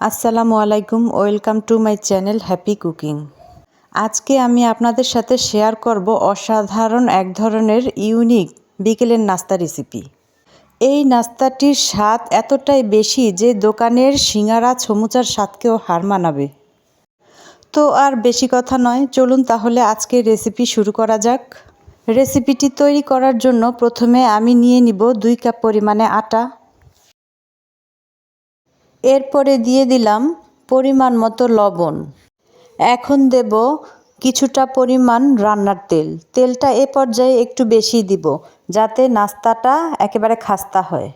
আসসালামু আলাইকুম, welcome to my channel happy cooking. আজকে আমি আপনাদের সাথে শেয়ার করব অসাধারণ এক ধরনের ইউনিক বিকেলের নাস্তা রেসিপি। এই নাস্তাটির স্বাদ এতটাই বেশি যে দোকানের সিঙ্গারা ছমুচার স্বাদকেও হার মানাবে। তো আর বেশি কথা নয়, চলুন তাহলে আজকে রেসিপি শুরু করা যাক। রেসিপিটি তৈরি করার জন্য প্রথমে আমি নিয়ে নিব দুই কাপ পরিমাণে আটা এরপরে দিয়ে দিলাম পরিমাণ মতো লবণ। এখন দেব কিছুটা পরিমাণ রান্নার তেল। তেলটা এ পর্যায়ে একটু বেশি দিব, যাতে নাস্তাটা একেবারে খাস্তা হয়।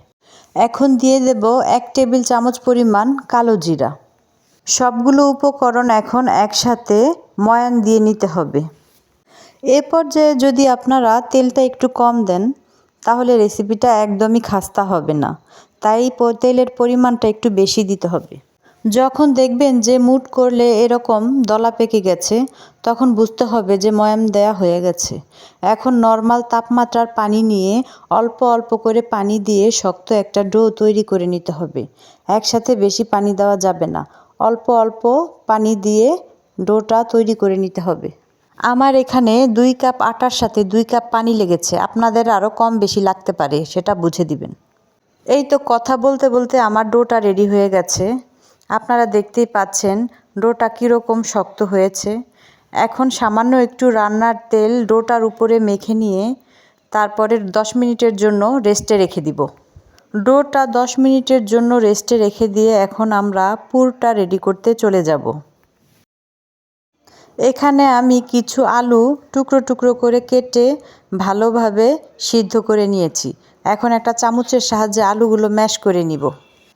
এখন দিয়ে দেব এক টেবিল চামচ পরিমাণ কালো জিরা। সবগুলো উপকরণ এখন একসাথে ময়ান দিয়ে নিতে হবে। এ পর্যায়ে যদি আপনারা তেলটা একটু কম দেন, তাহলে রেসিপিটা একদমই খাস্তা হবে না। তাই তেলের পরিমাণটা একটু বেশি দিতে হবে। যখন দেখবেন যে মুট করলে এরকম দলা পেকে গেছে, তখন বুঝতে হবে যে ময়াম দেয়া হয়ে গেছে। এখন নর্মাল তাপমাত্রার পানি নিয়ে অল্প অল্প করে পানি দিয়ে শক্ত একটা ডো তৈরি করে নিতে হবে। একসাথে বেশি পানি দেওয়া যাবে না। অল্প অল্প পানি দিয়ে ডোটা তৈরি করে নিতে হবে। আমার এখানে দুই কাপ আটার সাথে দুই কাপ পানি লেগেছে। আপনাদের আরও কম বেশি লাগতে পারে, সেটা বুঝে দিবেন। এই তো কথা বলতে বলতে আমার ডোটা রেডি হয়ে গেছে। আপনারা দেখতেই পাচ্ছেন, ডোটা কীরকম শক্ত হয়েছে। এখন সামান্য একটু রান্নার তেল ডোটার উপরে মেখে নিয়ে তারপরে দশ মিনিটের জন্য রেস্টে রেখে দিব। ডোটা দশ মিনিটের জন্য রেস্টে রেখে দিয়ে এখন আমরা পুরটা রেডি করতে চলে যাব। এখানে আমি কিছু আলু টুকরো টুকরো করে কেটে ভালোভাবে সিদ্ধ করে নিয়েছি। এখন একটা চামচের সাহায্যে আলুগুলো ম্যাশ করে নিব।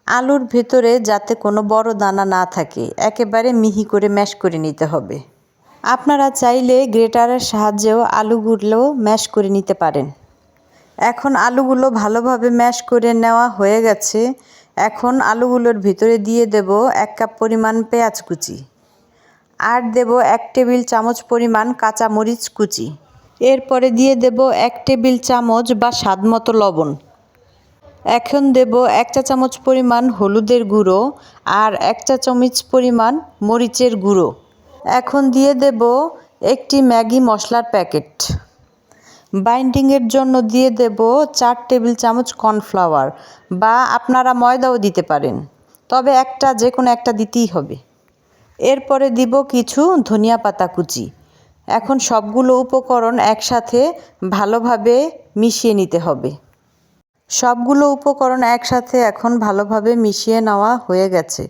আলুর ভেতরে যাতে কোনো বড় দানা না থাকে, একেবারে মিহি করে ম্যাশ করে নিতে হবে। আপনারা চাইলে গ্রেটারের সাহায্যেও আলুগুলো ম্যাশ করে নিতে পারেন। এখন আলুগুলো ভালোভাবে ম্যাশ করে নেওয়া হয়ে গেছে। এখন আলুগুলোর ভিতরে দিয়ে দেব এক কাপ পরিমাণ পেঁয়াজ কুচি। আর দেব এক টেবিল চামচ পরিমাণ কাঁচা মরিচ কুচি। এরপরে দিয়ে দেব এক টেবিল চামচ বা স্বাদ মতো লবণ। এখন দেব এক চা চামচ পরিমাণ হলুদের গুঁড়ো আর এক চা চামচ পরিমাণ মরিচের গুঁড়ো। এখন দিয়ে দেব একটি ম্যাগি মশলার প্যাকেট। বাইন্ডিংয়ের জন্য দিয়ে দেব চার টেবিল চামচ কর্নফ্লাওয়ার বা আপনারা ময়দাও দিতে পারেন, তবে একটা যে কোনো একটা দিতেই হবে। এরপরে দিব কিছু ধনিয়া পাতা কুচি। এখন সবগুলো উপকরণ একসাথে ভালোভাবে মিশিয়ে নিতে হবে। সবগুলো উপকরণ একসাথে এখন ভালোভাবে মিশিয়ে নেওয়া হয়ে গেছে।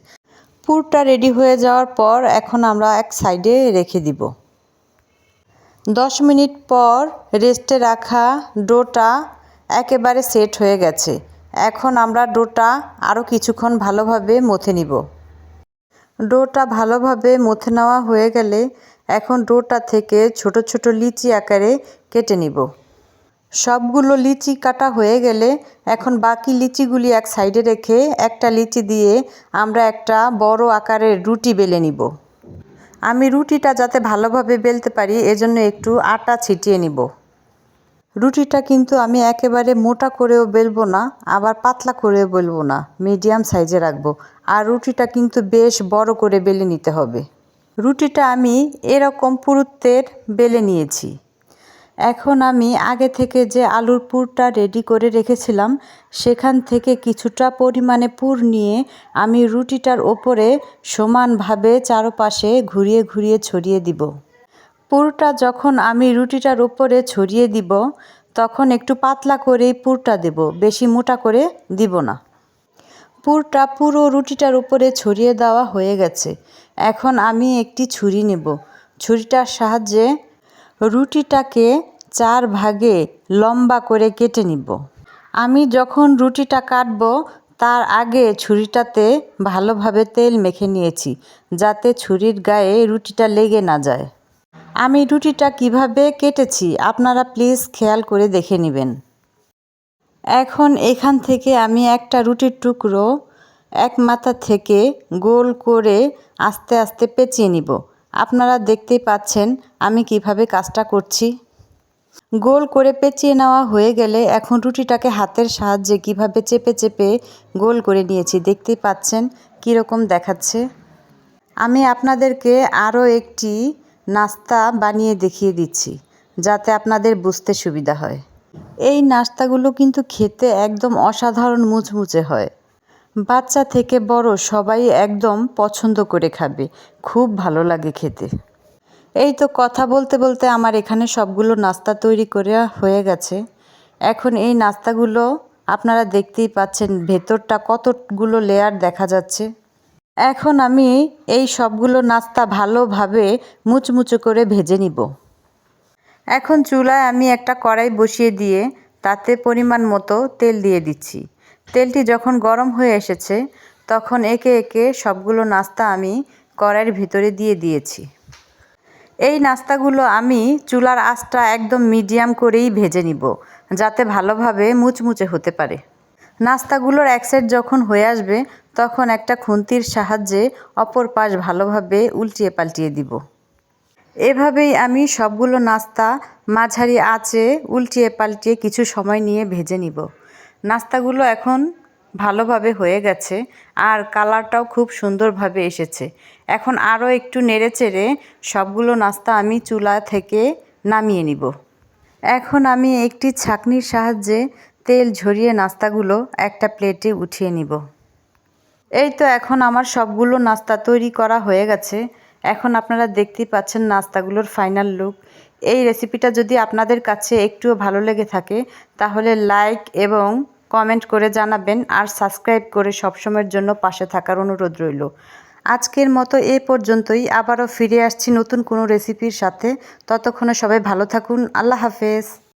পুরটা রেডি হয়ে যাওয়ার পর এখন আমরা এক সাইডে রেখে দিব। দশ মিনিট পর রেস্টে রাখা ডোটা একেবারে সেট হয়ে গেছে। এখন আমরা ডোটা আরও কিছুক্ষণ ভালোভাবে মথে নিব। ডোটা ভালোভাবে মথে নেওয়া হয়ে গেলে এখন ডোটা থেকে ছোট ছোট লিচি আকারে কেটে নিব। সবগুলো লিচি কাটা হয়ে গেলে এখন বাকি লিচিগুলি এক সাইডে রেখে একটা লিচি দিয়ে আমরা একটা বড় আকারের রুটি বেলে নিব। আমি রুটিটা যাতে ভালোভাবে বেলতে পারি, এজন্য একটু আটা ছিটিয়ে নিব। রুটিটা কিন্তু আমি একেবারে মোটা করেও বেলবো না, আবার পাতলা করেও বেলবো না, মিডিয়াম সাইজে রাখব। আর রুটিটা কিন্তু বেশ বড় করে বেলে নিতে হবে। রুটিটা আমি এরকম পুরুত্বের বেলে নিয়েছি। এখন আমি আগে থেকে যে আলুর পুরটা রেডি করে রেখেছিলাম, সেখান থেকে কিছুটা পরিমাণে পুর নিয়ে আমি রুটিটার ওপরে সমানভাবে চারপাশে ঘুরিয়ে ঘুরিয়ে ছড়িয়ে দিব। পুরটা যখন আমি রুটিটার ওপরে ছড়িয়ে দিব, তখন একটু পাতলা করেই পুরটা দেব, বেশি মোটা করে দিব না। পুরটা পুরো রুটিটার উপরে ছড়িয়ে দেওয়া হয়ে গেছে। এখন আমি একটি ছুরি নেব। ছুরিটার সাহায্যে রুটিটাকে চার ভাগে লম্বা করে কেটে নিব। আমি যখন রুটিটা কাটব, তার আগে ছুরিটাতে ভালোভাবে তেল মেখে নিয়েছি, যাতে ছুরির গায়ে রুটিটা লেগে না যায়। আমি রুটিটা কীভাবে কেটেছি, আপনারা প্লিজ খেয়াল করে দেখে নেবেন। এখন এখান থেকে আমি একটা রুটির টুকরো এক মাথা থেকে গোল করে আস্তে আস্তে পেঁচিয়ে নিব। আপনারা দেখতেই পাচ্ছেন আমি কীভাবে কাজটা করছি। গোল করে পেঁচিয়ে নেওয়া হয়ে গেলে এখন রুটিটাকে হাতের সাহায্যে কীভাবে চেপে চেপে গোল করে নিয়েছি দেখতেই পাচ্ছেন কীরকম দেখাচ্ছে। আমি আপনাদেরকে আরও একটি নাস্তা বানিয়ে দেখিয়ে দিচ্ছি যাতে আপনাদের বুঝতে সুবিধা হয়। এই নাস্তাগুলো কিন্তু খেতে একদম অসাধারণ মুচমুচে হয়। বাচ্চা থেকে বড় সবাই একদম পছন্দ করে খাবে, খুব ভালো লাগে খেতে। এই তো কথা বলতে বলতে আমার এখানে সবগুলো নাস্তা তৈরি করে হয়ে গেছে। এখন এই নাস্তাগুলো আপনারা দেখতেই পাচ্ছেন ভেতরটা কতগুলো লেয়ার দেখা যাচ্ছে। এখন আমি এই সবগুলো নাস্তা ভালোভাবে মুচমুচে করে ভেজে নিব। এখন চুলায় আমি একটা কড়াই বসিয়ে দিয়ে তাতে পরিমাণ মতো তেল দিয়ে দিচ্ছি। তেলটি যখন গরম হয়ে এসেছে, তখন একে একে সবগুলো নাস্তা আমি কড়াইয়ের ভিতরে দিয়ে দিয়েছি। এই নাস্তাগুলো আমি চুলার আঁচটা একদম মিডিয়াম করেই ভেজে নিব, যাতে ভালোভাবে মুচমুচে হতে পারে। নাস্তাগুলোর এক সাইড যখন হয়ে আসবে, তখন একটা খুন্তির সাহায্যে অপর পাশ ভালোভাবে উল্টিয়ে পাল্টিয়ে দিব। এভাবেই আমি সবগুলো নাস্তা মাঝারি আঁচে উল্টিয়ে পাল্টিয়ে কিছু সময় নিয়ে ভেজে নিব। নাস্তাগুলো এখন ভালোভাবে হয়ে গেছে আর কালারটাও খুব সুন্দরভাবে এসেছে। এখন আরও একটু নেড়ে চেড়ে সবগুলো নাস্তা আমি চুলা থেকে নামিয়ে নিব। এখন আমি একটি ছাঁকনির সাহায্যে তেল ঝরিয়ে নাস্তাগুলো একটা প্লেটে উঠিয়ে নিব। এই তো এখন আমার সবগুলো নাস্তা তৈরি করা হয়ে গেছে। এখন আপনারা দেখতেই পাচ্ছেন নাস্তাগুলোর ফাইনাল লুক এই রেসিপিটা যদি আপনাদের কাছে একটুও ভালো লেগে থাকে, তাহলে লাইক এবং কমেন্ট করে জানাবেন আর সাবস্ক্রাইব করে সবসময়ের জন্য পাশে থাকার অনুরোধ রইল। আজকের মতো এ পর্যন্তই, আবারও ফিরে আসছি নতুন কোনো রেসিপির সাথে। ততক্ষণে সবাই ভালো থাকুন, আল্লাহ হাফেজ।